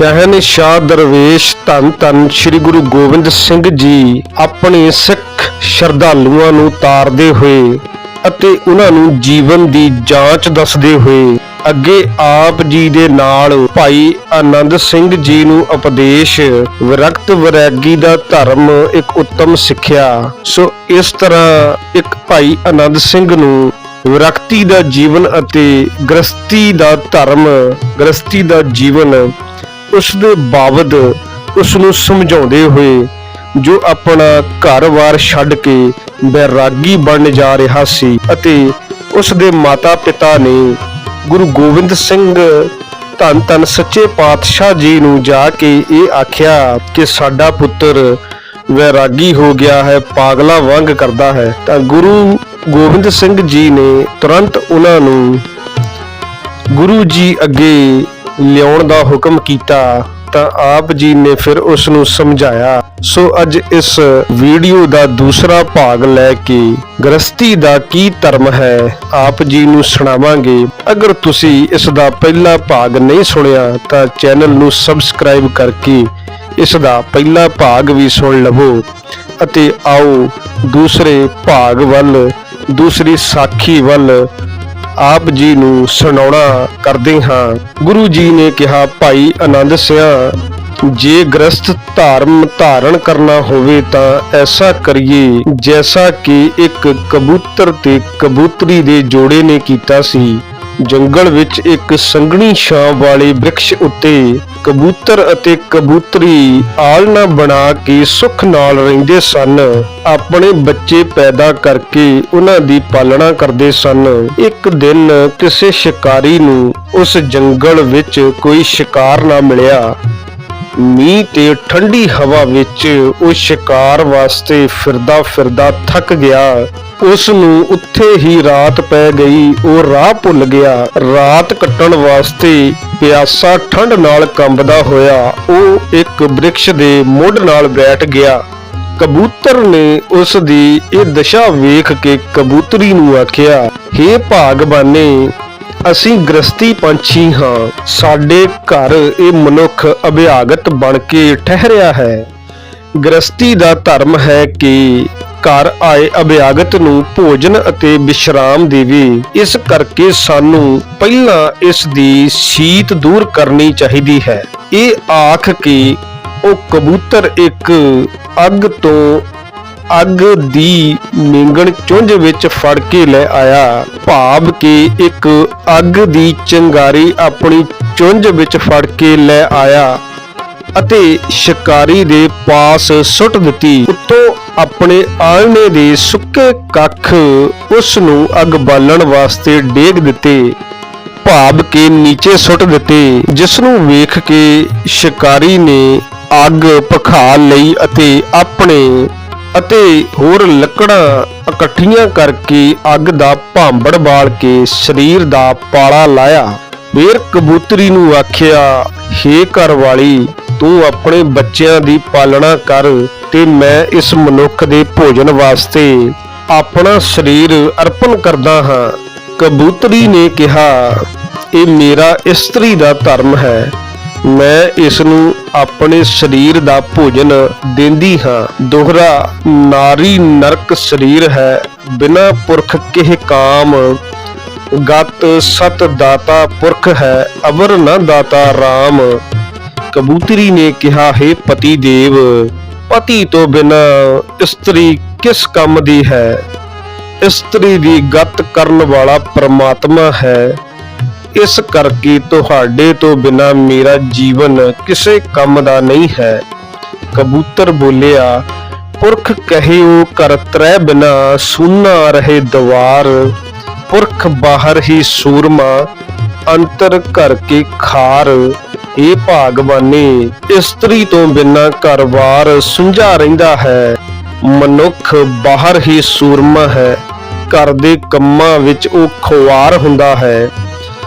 ਸ਼ਹਿਨशाह ਦਰਵੇਸ਼ ਧੰਨ ਧੰਨ ਸ੍ਰੀ ਗੁਰੂ ਗੋਬਿੰਦ ਸਿੰਘ ਜੀ ਆਪਣੇ ਸਿੱਖ ਸ਼ਰਧਾਲੂਆਂ ਨੂੰ ਤਾਰਦੇ ਹੋਏ ਅਤੇ ਉਹਨਾਂ ਨੂੰ ਜੀਵਨ ਦੀ ਜਾਂਚ ਦੱਸਦੇ ਹੋਏ ਅੱਗੇ ਆਪ ਜੀ ਦੇ ਨਾਲ ਭਾਈ ਆਨੰਦ ਸਿੰਘ ਜੀ ਨੂੰ ਉਪਦੇਸ਼ ਵਿਰਕਤ ਵਿਰਾਗੀ ਦਾ ਧਰਮ ਇੱਕ ਉੱਤਮ ਸਿੱਖਿਆ। ਸੋ ਇਸ ਤਰ੍ਹਾਂ ਇੱਕ ਭਾਈ ਆਨੰਦ ਸਿੰਘ ਨੂੰ ਵਿਰਕਤੀ ਦਾ ਜੀਵਨ ਅਤੇ ਗ੍ਰਸਤੀ ਦਾ ਧਰਮ ਗ੍ਰਸਤੀ ਦਾ ਜੀਵਨ ਉਸ ਦੇ ਬਾਬਦ ਉਸ ਨੂੰ ਸਮਝਾਉਂਦੇ ਹੋਏ ਜੋ ਆਪਣਾ ਘਰ-ਬਾਰ ਛੱਡ ਕੇ ਬੈਰਾਗੀ ਬਣਨ ਜਾ ਰਿਹਾ ਸੀ ਅਤੇ ਉਸ ਦੇ ਮਾਤਾ-ਪਿਤਾ ਨੇ ਗੁਰੂ ਗੋਬਿੰਦ ਸਿੰਘ ਧੰਨ ਧੰਨ ਸੱਚੇ ਪਾਤਸ਼ਾਹ ਜੀ ਨੂੰ ਜਾ ਕੇ ਇਹ ਆਖਿਆ ਕਿ ਸਾਡਾ ਪੁੱਤਰ ਵੈਰਾਗੀ ਹੋ ਗਿਆ ਹੈ, ਪਾਗਲਾ ਵਾਂਗ ਕਰਦਾ ਹੈ। ਤਾਂ ਗੁਰੂ ਗੋਬਿੰਦ ਸਿੰਘ ਜੀ ਨੇ ਤੁਰੰਤ ਉਹਨਾਂ ਨੂੰ ਗੁਰੂ ਜੀ ਅੱਗੇ ਲਿਆਉਣ ਦਾ ਹੁਕਮ ਕੀਤਾ ਤਾਂ ਆਪ ਜੀ ਨੇ ਫਿਰ ਉਸ ਨੂੰ ਸਮਝਾਇਆ। ਸੋ ਅੱਜ ਇਸ ਵੀਡੀਓ ਦਾ ਦੂਸਰਾ ਭਾਗ ਲੈ ਕੇ ਗ੍ਰਸਤੀ ਦਾ ਕੀ ਧਰਮ ਹੈ, ਆਪ ਜੀ ਨੂੰ ਸੁਣਾਵਾਂਗੇ। ਅਗਰ ਤੁਸੀਂ ਇਸ ਦਾ ਪਹਿਲਾ ਭਾਗ ਨਹੀਂ ਸੁਣਿਆ, ਤਾਂ ਚੈਨਲ ਨੂੰ ਸਬਸਕ੍ਰਾਈਬ ਕਰਕੇ ਇਸ ਦਾ ਪਹਿਲਾ ਭਾਗ ਵੀ ਸੁਣ ਲਵੋ ਅਤੇ ਆਓ ਦੂਸਰੇ ਭਾਗ ਵੱਲ, ਦੂਸਰੀ ਸਾਖੀ ਵੱਲ ਆਪ ਜੀ ਨੂੰ ਸੁਣਾਉਣਾ ਕਰਦੇ ਹਾਂ। ਗੁਰੂ ਜੀ ਨੇ ਕਿਹਾ, ਭਾਈ ਆਨੰਦ ਸਿਆ, ਜੇ ਗ੍ਰਸਥ ਧਾਰਮ ਧਾਰਨ ਕਰਨਾ ਹੋਵੇ ਤਾਂ ਐਸਾ ਕਰੀਏ ਜੈਸਾ ਕਿ ਇੱਕ ਕਬੂਤਰ ਤੇ ਕਬੂਤਰੀ ਦੇ ਜੋੜੇ ਨੇ ਕੀਤਾ ਸੀ। ਜੰਗਲ ਵਿੱਚ ਇੱਕ ਸੰਘਣੀ ਛਾਂ ਵਾਲੇ ਬ੍ਰਿਕਸ਼ ਉੱਤੇ ਕਬੂਤਰ ਅਤੇ ਕਬੂਤਰੀ ਆਲਣਾ ਬਣਾ ਕੇ ਸੁੱਖ ਨਾਲ ਰਹਿੰਦੇ ਸਨ। ਆਪਣੇ ਬੱਚੇ ਪੈਦਾ ਕਰਕੇ ਉਹਨਾਂ ਦੀ ਪਾਲਣਾ ਕਰਦੇ ਸਨ। ਇੱਕ ਦਿਨ ਕਿਸੇ ਸ਼ਿਕਾਰੀ ਨੂੰ ਉਸ ਜੰਗਲ ਵਿੱਚ ਕੋਈ ਸ਼ਿਕਾਰ ਨਾ ਮਿਲਿਆ। ਮੀਂਹ ਤੇ ਠੰਡੀ ਹਵਾ ਵਿੱਚ ਉਹ ਸ਼ਿਕਾਰ ਵਾਸਤੇ ਫਿਰਦਾ ਫਿਰਦਾ ਥੱਕ ਗਿਆ। ਉਸ ਨੂੰ ਉੱਥੇ ਹੀ ਰਾਤ ਪੈ ਗਈ। ਉਹ ਰਾਹ ਭੁੱਲ ਗਿਆ। ਰਾਤ ਕੱਟਣ ਵਾਸਤੇ ਪਿਆਸਾ ਠੰਡ ਨਾਲ ਕੰਬਦਾ ਹੋਇਆ, ਉਹ ਇੱਕ ਬ੍ਰਿਕਸ਼ ਦੇ ਮੁੱਢ ਨਾਲ ਬੈਠ ਗਿਆ। ਕਬੂਤਰ ਨੇ ਉਸ ਦੀ ਇਹ ਦਸ਼ਾ ਵੇਖ ਕੇ ਕਬੂਤਰੀ ਨੂੰ ਆਖਿਆ, ਹੇ ਭਾਗਬਾਨੇ ਅਸੀਂ ਗ੍ਰਸਤੀ ਪੰਛੀ ਹਾਂ। ਸਾਡੇ ਘਰ ਇਹ ਮਨੁੱਖ ਅਭਿਆਗਤ ਬਣ ਕੇ ਠਹਿਰਿਆ ਹੈ। ਗ੍ਰਸਤੀ ਦਾ ਧਰਮ ਹੈ ਕਿ ਘਰ ਆਏ ਅਭਿਆਗਤ ਨੂੰ ਭੋਜਨ ਅਤੇ ਵਿਸ਼ਰਾਮ ਦੇਵੇ। ਇਸ ਕਰਕੇ ਸਾਨੂੰ ਪਹਿਲਾਂ ਇਸ ਦੀ ਸੀਤ ਦੂਰ ਕਰਨੀ ਚਾਹੀਦੀ ਹੈ। ਇਹ ਆਖ ਕੇ ਉਹ ਕਬੂਤਰ ਇੱਕ ਅੱਗ ਤੋਂ ਅੱਗ ਦੀ ਮੇਂਗਣ ਚੁੰਝ ਵਿੱਚ ਫੜ ਕੇ ਲੈ ਆਇਆ। ਭਾਵ ਕਿ ਇੱਕ ਅੱਗ ਦੀ ਚੰਗਾਰੀ ਆਪਣੀ ਚੁੰਝ ਵਿੱਚ ਫੜ ਕੇ ਲੈ ਆਇਆ ਅਤੇ ਸ਼ਿਕਾਰੀ ਦੇ ਪਾਸ ਸੁੱਟ ਦਿੱਤੀ। ਉੱਤੋਂ ਆਪਣੇ ਆਲਣੇ ਦੇ ਸੁੱਕੇ ਕੱਖ ਉਸ ਨੂੰ ਅੱਗ ਬਾਲਣ ਵਾਸਤੇ ਡੇਗ ਦਿੱਤੇ ਭਾਵ ਕੇ ਨੀਚੇ ਸੁੱਟ ਦਿੱਤੇ ਜਿਸ ਨੂੰ ਵੇਖ ਕੇ ਸ਼ਿਕਾਰੀ ਨੇ ਅੱਗ ਪਖਾ ਲਈ ਅਤੇ ਆਪਣੇ ਅਤੇ ਹੋਰ ਲੱਕੜਾਂ ਇਕੱਠੀਆਂ ਕਰਕੇ ਅੱਗ ਦਾ ਭਾਂਬੜ ਬਾਲ ਕੇ ਸਰੀਰ ਦਾ ਪਾਲਾ ਲਾਇਆ। ਫੇਰ ਕਬੂਤਰੀ ਨੂੰ ਆਖਿਆ, ਹੇ ਘਰ ਵਾਲੀ ਤੂੰ ਆਪਣੇ ਬੱਚਿਆਂ ਦੀ ਪਾਲਣਾ ਕਰ ਤੇ ਮੈਂ ਇਸ ਮਨੁੱਖ ਦੇ ਭੋਜਨ ਵਾਸਤੇ ਆਪਣਾ ਸਰੀਰ ਅਰਪਣ ਕਰਦਾ ਹਾਂ। ਕਬੂਤਰੀ ਨੇ ਕਿਹਾ, ਇਹ ਮੇਰਾ ਇਸਤਰੀ ਦਾ ਧਰਮ ਹੈ। ਮੈਂ ਇਸ ਨੂੰ ਆਪਣੇ ਸਰੀਰ ਦਾ ਭੋਜਨ ਦਿੰਦੀ ਹਾਂ। ਦੋਹਰਾ, ਨਾਰੀ ਨਰਕ ਸਰੀਰ ਹੈ। ਬਿਨਾ ਪੁਰਖ ਕਿਹ ਕਾਮ। ਗਤ ਸਤ ਦਾਤਾ ਪੁਰਖ ਹੈ, ਅਵਰ ਨ ਦਾਤਾ RAM ਕਬੂਤਰੀ ਨੇ ਕਿਹਾ, ਹੈ ਪਤੀ ਦੇਵ, ਪਤੀ ਤੋਂ ਬਿਨਾ ਇਸਤਰੀ ਕਿਸ ਕੰਮ ਦੀ ਹੈ? ਇਸਤਰੀ ਦੀ ਗਤ ਕਰਨ ਵਾਲਾ ਪ੍ਰਮਾਤਮਾ ਹੈ। ਇਸ ਕਰਕੇ ਤੁਹਾਡੇ ਤੋਂ ਬਿਨਾ ਮੇਰਾ ਜੀਵਨ ਕਿਸੇ ਕੰਮ ਦਾ ਨਹੀਂ ਹੈ। ਕਬੂਤਰ ਬੋਲਿਆ, ਪੁਰਖ ਕਹਿਓ ਕਰ ਤਰੈ ਬਿਨਾ ਸੁਨਾ ਰਹੇ ਦਵਾਰ। ਪੁਰਖ ਬਾਹਰ ਹੀ ਸੂਰਮਾ, ਅੰਤਰ ਕਰਕੇ ਖਾਰ। ਇਹ ਭਾਗਵਾਨੀ ਇਸਤਰੀ ਤੋਂ ਬਿਨਾਂ ਘਰ-ਬਾਰ ਸੁੰਝਾ ਰਹਿੰਦਾ ਹੈ। ਮਨੁੱਖ ਬਾਹਰ ਹੀ ਸੂਰਮਾ ਹੈ। ਘਰ ਦੇ ਕੰਮਾਂ ਵਿੱਚ ਉਹ ਖੁਆਰ ਹੁੰਦਾ ਹੈ।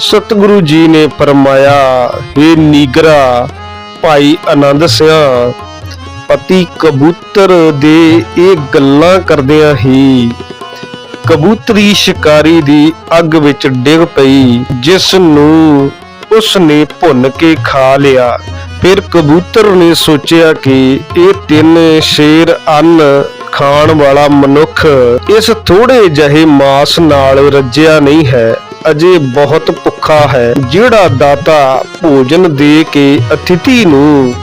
ਸਤਿਗੁਰੂ ਜੀ ਨੇ ਫਰਮਾਇਆ हे ਨੀਗਰਾ, ਭਾਈ ਆਨੰਦ ਸਿਆ, ਪਤੀ ਕਬੂਤਰ ਦੇ ਇਹ ਗੱਲਾਂ ਕਰਦਿਆਂ ਹੀ ਕਬੂਤਰੀ ਸ਼ਿਕਾਰੀ ਦੀ ਅੱਗ ਵਿੱਚ ਡਿੱਗ ਪਈ, ਜਿਸ ਨੂੰ ਉਸ ਨੇ ਭੁੰਨ ਕੇ ਖਾ ਲਿਆ। ਫਿਰ ਕਬੂਤਰ ਨੇ ਸੋਚਿਆ ਕਿ ਇਹ ਤਿੰਨ ਸ਼ੇਰ ਅੰਨ ਖਾਣ ਵਾਲਾ ਮਨੁੱਖ ਇਸ ਥੋੜੇ ਜਿਹੇ ਮਾਸ ਨਾਲ ਰੱਜਿਆ ਨਹੀਂ ਹੈ, ਅਜੇ ਬਹੁਤ ਭੁੱਖਾ ਹੈ, ਜਿਹੜਾ ਦਾਤਾ ਭੋਜਨ ਦੇ ਕੇ ਅਤਿਥੀ ਨੂੰ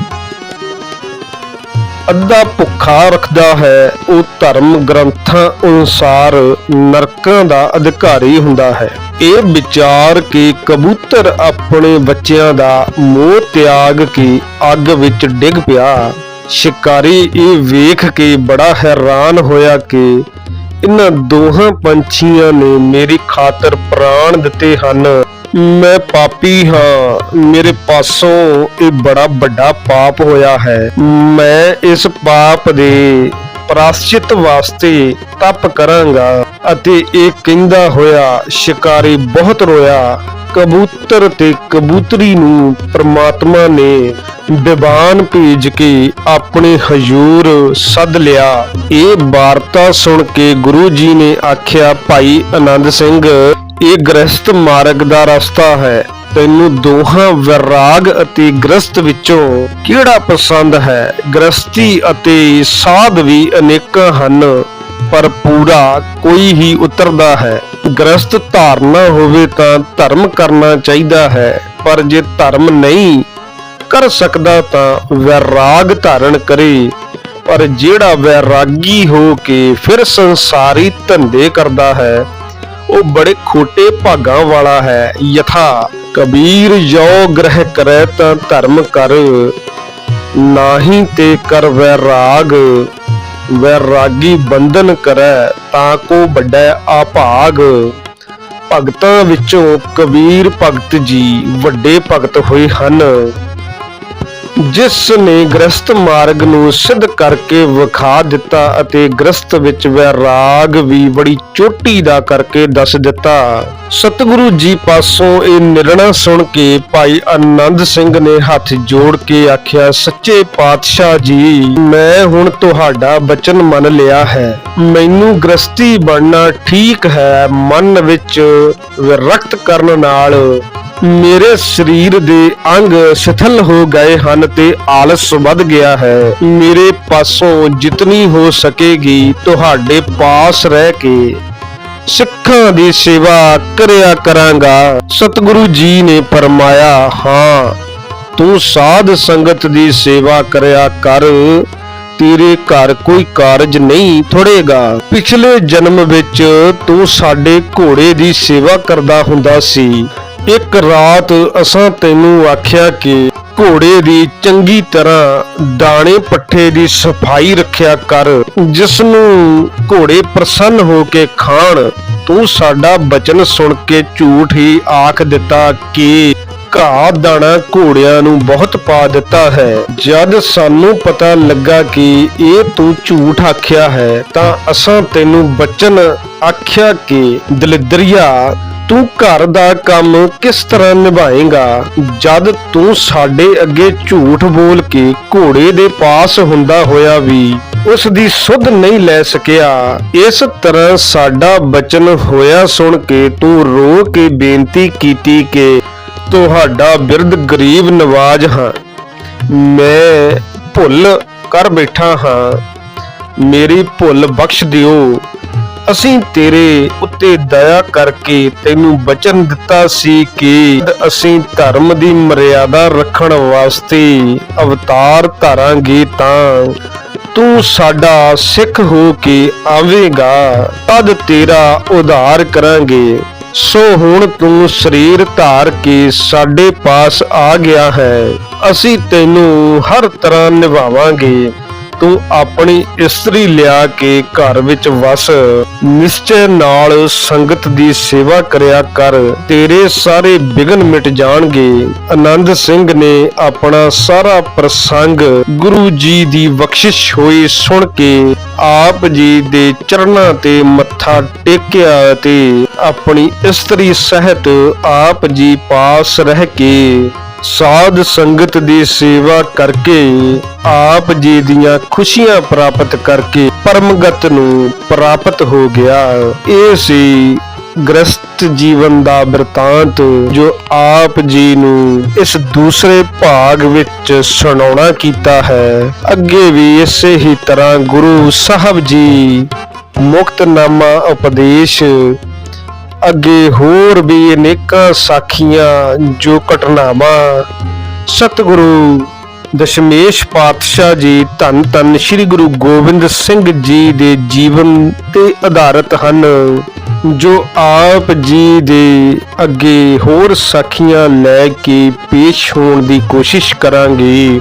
ਅੱਧਾ ਭੁੱਖਾ ਰੱਖਦਾ ਹੈ। ਉਹ ਧਰਮ ਗ੍ਰੰਥਾਂ ਅਨੁਸਾਰ ਨਰਕਾਂ ਦਾ ਅਧਿਕਾਰੀ ਹੁੰਦਾ ਹੈ। ਇਹ ਵਿਚਾਰ ਕੇ ਕਬੂਤਰ ਆਪਣੇ ਬੱਚਿਆਂ ਦਾ ਮੋਹ ਤਿਆਗ ਕੇ ਅੱਗ ਵਿੱਚ ਡਿੱਗ ਪਿਆ। ਸ਼ਿਕਾਰੀ ਇਹ ਵੇਖ ਕੇ ਬੜਾ ਹੈਰਾਨ ਹੋਇਆ ਕਿ ਇਹਨਾਂ ਦੋਹਾਂ ਪੰਛੀਆਂ ਨੇ ਮੇਰੀ ਖਾਤਰ ਪ੍ਰਾਣ ਦਿੱਤੇ ਹਨ। ਮੈਂ ਪਾਪੀ ਹਾਂ। ਮੇਰੇ ਪਾਸੋਂ ਇਹ ਬੜਾ ਵੱਡਾ ਪਾਪ ਹੋਇਆ ਹੈ। ਮੈਂ ਇਸ ਪਾਪ ਦੇ ਪ੍ਰਾਸ਼ਚਿਤ ਵਾਸਤੇ ਤਪ ਕਰਾਂਗਾ ਅਤੇ ਇਹ ਕਹਿੰਦਾ ਹੋਇਆ, ਸ਼ਿਕਾਰੀ ਬਹੁਤ ਰੋਇਆ। ਕਬੂਤਰ ਤੇ ਕਬੂਤਰੀ ਨੂੰ ਪ੍ਰਮਾਤਮਾ ਨੇ ਦੀਵਾਨ ਭੇਜ ਕੇ ਆਪਣੇ ਹਜ਼ੂਰ ਸੱਦ ਲਿਆ। ਇਹ ਵਾਰਤਾ ਸੁਣ ਕੇ ਗੁਰੂ ਜੀ ਨੇ ਆਖਿਆ, ਭਾਈ ਆਨੰਦ ਸਿੰਘ ਇਹ ਗ੍ਰਸਤ ਮਾਰਗ ਦਾ ਰਸਤਾ ਹੈ। ਤੈਨੂੰ ਦੋਹਾਂ ਵਿਰਾਗ ਅਤੇ ਗ੍ਰਸਤ ਵਿੱਚੋਂ ਕਿਹੜਾ ਪਸੰਦ ਹੈ? ਗ੍ਰਸਤੀ ਅਤੇ ਸਾਧ ਵੀ ਅਨੇਕਾਂ ਹਨ, ਪਰ ਪੂਰਾ ਕੋਈ ਹੀ ਉਤਰਦਾ ਹੈ। ਗ੍ਰਸਤ ਧਾਰਨਾ ਹੋਵੇ ਤਾਂ ਧਰਮ ਕਰਨਾ ਚਾਹੀਦਾ ਹੈ, ਪਰ ਜੇ ਧਰਮ ਨਹੀਂ ਕਰ ਸਕਦਾ ਤਾਂ ਵੈਰਾਗ ਧਾਰਨ ਕਰੇ। ਪਰ ਜਿਹੜਾ ਵੈਰਾਗੀ ਹੋ ਕੇ ਫਿਰ ਸੰਸਾਰੀ ਧੰਦੇ ਕਰਦਾ ਹੈ ਉਹ ਬੜੇ ਖੋਟੇ ਭਾਗਾਂ ਵਾਲਾ ਹੈ। ਯਥਾ ਕਬੀਰ ਜੋ ਗ੍ਰਹਿ ਕਰੈ ਤਾਂ ਧਰਮ ਕਰ। ਨਾਹੀ ਤੇ ਕਰ ਵੈਰਾਗ ਵੈਰਾਗੀ ਬੰਧਨ ਕਰੈ ਤਾਂ ਕੋ ਵੱਡਾ ਆਭਾਗ ਭਗਤਾਂ ਵਿੱਚੋਂ ਕਬੀਰ ਭਗਤ ਜੀ ਵੱਡੇ ਭਗਤ ਹੋਏ ਹਨ। ਜਿਸ ਨੇ ਗ੍ਰਸਤ ਮਾਰਗ ਨੂੰ ਸਿੱਧ ਕਰਕੇ ਵਿਖਾ ਦਿੱਤਾ ਅਤੇ ਗ੍ਰਸਤ ਵਿੱਚ ਵੈਰਾਗ ਵੀ ਬੜੀ ਚੋਟੀ ਦਾ ਕਰਕੇ ਦੱਸ ਦਿੱਤਾ। ਸਤਿਗੁਰੂ ਜੀ ਪਾਸੋਂ ਇਹ ਨਿਰਣਾ ਸੁਣ ਕੇ ਭਾਈ ਆਨੰਦ ਸਿੰਘ ਨੇ ਹੱਥ ਜੋੜ ਕੇ ਆਖਿਆ, ਸੱਚੇ ਪਾਤਸ਼ਾਹ ਜੀ, ਮੈਂ ਹੁਣ ਤੁਹਾਡਾ ਬਚਨ ਮੰਨ ਲਿਆ ਹੈ। ਮੈਨੂੰ ਗ੍ਰਸਤੀ ਬਣਨਾ ਠੀਕ ਹੈ। ਮਨ ਵਿੱਚ ਵਿਰਕਤ ਕਰਨ ਨਾਲ ਮੇਰੇ ਸਰੀਰ ਦੇ ਅੰਗ ਸਥਲ ਹੋ ਗਏ ਹਨ ਤੇ ਆਲਸ ਵੱਧ ਗਿਆ ਹੈ। ਮੇਰੇ ਪਾਸੋਂ ਜਿਤਨੀ ਹੋ ਸਕੇਗੀ, ਤੁਹਾਡੇ ਪਾਸ ਰਹਿ ਕੇ ਸਿੱਖਾਂ ਦੀ ਸੇਵਾ ਕਰਿਆ ਕਰਾਂਗਾ। ਸਤਿਗੁਰੂ ਜੀ ਨੇ ਫਰਮਾਇਆ, ਹਾਂ, ਤੂੰ ਸਾਧ ਸੰਗਤ ਦੀ ਸੇਵਾ ਕਰਿਆ ਕਰ। ਤੇਰੇ ਘਰ ਕੋਈ ਕਾਰਜ ਨਹੀਂ ਥੋੜੇਗਾ ਪਿਛਲੇ ਜਨਮ ਵਿੱਚ ਤੂੰ ਸਾਡੇ ਘੋੜੇ ਦੀ ਸੇਵਾ ਕਰਦਾ ਹੁੰਦਾ ਸੀ। ਇੱਕ ਰਾਤ ਅਸਾਂ ਤੈਨੂੰ ਆਖਿਆ ਕਿ ਘੋੜੇ ਦੀ ਚੰਗੀ ਤਰ੍ਹਾਂ ਦਾਣੇ ਪੱਠੇ ਦੀ ਸਫ਼ਾਈ ਰੱਖਿਆ ਕਰ ਜਿਸ ਨੂੰ ਘੋੜੇ ਪ੍ਰਸੰਨ ਹੋ ਕੇ ਖਾਣ। ਤੂੰ ਸਾਡਾ ਬਚਨ ਸੁਣ ਕੇ ਝੂਠ ਹੀ ਆਖ ਦਿੱਤਾ ਕਿ ਘਾਹ ਦਾਣਾ ਘੋੜਿਆਂ ਨੂੰ ਬਹੁਤ ਪਾ ਦਿੱਤਾ ਹੈ। ਜਦ ਸਾਨੂੰ ਪਤਾ ਲੱਗਾ ਕਿ ਇਹ ਤੂੰ ਝੂਠ ਆਖਿਆ ਹੈ, ਤਾਂ ਅਸਾਂ ਤੈਨੂੰ ਬਚਨ ਆਖਿਆ ਕਿ, ਦਲਿਦਰੀਆ ਤੂੰ ਘਰ ਦਾ ਕੰਮ ਕਿਸ ਤਰ੍ਹਾਂ ਨਿਭਾਏਗਾ? ਜਦ ਤੂੰ ਸਾਡੇ ਅੱਗੇ ਝੂਠ ਬੋਲ ਕੇ ਘੋੜੇ ਦੇ ਪਾਸ ਹੁੰਦਾ ਹੋਇਆ ਵੀ ਉਸ ਦੀ ਸੁਧ ਨਹੀਂ ਲੈ ਸਕਿਆ, ਇਸ ਤਰ੍ਹਾਂ ਸਾਡਾ ਬਚਨ ਹੋਇਆ ਸੁਣ ਕੇ ਤੂੰ ਰੋ ਕੇ ਬੇਨਤੀ ਕੀਤੀ ਕਿ ਤੁਹਾਡਾ ਬਿਰਧ ਗਰੀਬ ਨਵਾਜ ਹਾਂ। ਮੈਂ ਭੁੱਲ ਕਰ ਬੈਠਾ ਹਾਂ। ਮੇਰੀ ਭੁੱਲ ਬਖਸ਼ ਦਿਓ। ਅਸੀਂ ਤੇਰੇ ਉੱਤੇ ਦਇਆ ਕਰਕੇ ਤੈਨੂੰ ਬਚਨ ਦਿੱਤਾ ਸੀ ਕਿ ਅਸੀਂ ਧਰਮ ਦੀ ਮਰਿਆਦਾ ਰੱਖਣ ਵਾਸਤੇ ਅਵਤਾਰ ਧਾਰਾਂਗੇ ਤਾਂ ਤੂੰ ਸਾਡਾ ਸਿੱਖ ਹੋ ਕੇ ਆਵੇਂਗਾ, ਤਦ ਤੇਰਾ ਉਧਾਰ ਕਰਾਂਗੇ। ਸੋ ਹੁਣ ਤੂੰ ਸਰੀਰ ਧਾਰ ਕੇ ਸਾਡੇ ਪਾਸ ਆ ਗਿਆ ਹੈ। ਅਸੀਂ ਤੈਨੂੰ ਹਰ ਤਰ੍ਹਾਂ ਨਿਭਾਵਾਂਗੇ। ਤੂੰ ਆਪਣੀ ਇਸਤਰੀ ਲਿਆ ਕੇ ਘਰ ਵਿੱਚ ਵਸ। ਨਿਸ਼ਚੈ ਨਾਲ ਸੰਗਤ ਦੀ ਸੇਵਾ ਕਰਿਆ ਕਰ। ਤੇਰੇ ਸਾਰੇ ਵਿਗਨ ਮਿਟ ਜਾਣਗੇ। ਆਨੰਦ ਸਿੰਘ ਨੇ ਆਪਣਾ ਸਾਰਾ ਪ੍ਰਸੰਗ ਗੁਰੂ ਜੀ ਦੀ ਬਖਸ਼ਿਸ਼ ਹੋਈ ਸੁਣ ਕੇ ਆਪ ਜੀ ਦੇ ਚਰਨਾਂ ਤੇ ਮੱਥਾ ਟੇਕਿਆ ਤੇ ਆਪਣੀ ਇਸਤਰੀ ਸਹਿਤ ਆਪ ਜੀ ਪਾਸ ਰਹਿ ਕੇ ਸਾਧ ਸੰਗਤ ਦੀ ਸੇਵਾ ਕਰਕੇ ਆਪ ਜੀ ਦੀਆਂ ਖੁਸ਼ੀਆਂ ਪ੍ਰਾਪਤ ਕਰਕੇ ਪਰਮਗਤ ਨੂੰ ਪ੍ਰਾਪਤ ਹੋ ਗਿਆ। ਇਹ ਸੀ ਗ੍ਰਸਤ ਜੀਵਨ ਦਾ ਵਰਤਾਂਤ ਜੋ ਆਪ ਜੀ ਨੂੰ ਇਸ ਦੂਸਰੇ ਭਾਗ ਵਿੱਚ ਸੁਣਾਉਣਾ ਕੀਤਾ ਹੈ। ਅੱਗੇ ਵੀ ਇਸੇ ਹੀ ਤਰ੍ਹਾਂ ਗੁਰੂ ਸਾਹਿਬ ਜੀ ਮੁਕਤਨਾਮਾ ਉਪਦੇਸ਼ ਅੱਗੇ ਹੋਰ ਵੀ ਅਨੇਕਾਂ ਸਾਖੀਆਂ ਜੋ ਘਟਨਾਵਾਂ ਸਤਿਗੁਰੂ ਦਸ਼ਮੇਸ਼ ਪਾਤਸ਼ਾਹ ਜੀ ਧੰਨ ਧੰਨ ਸ੍ਰੀ ਗੁਰੂ ਗੋਬਿੰਦ ਸਿੰਘ ਜੀ ਦੇ ਜੀਵਨ ਤੇ ਆਧਾਰਿਤ ਹਨ, ਜੋ ਆਪ ਜੀ ਦੇ ਅੱਗੇ ਹੋਰ ਸਾਖੀਆਂ ਲੈ ਕੇ ਪੇਸ਼ ਹੋਣ ਦੀ ਕੋਸ਼ਿਸ਼ ਕਰਾਂਗੇ।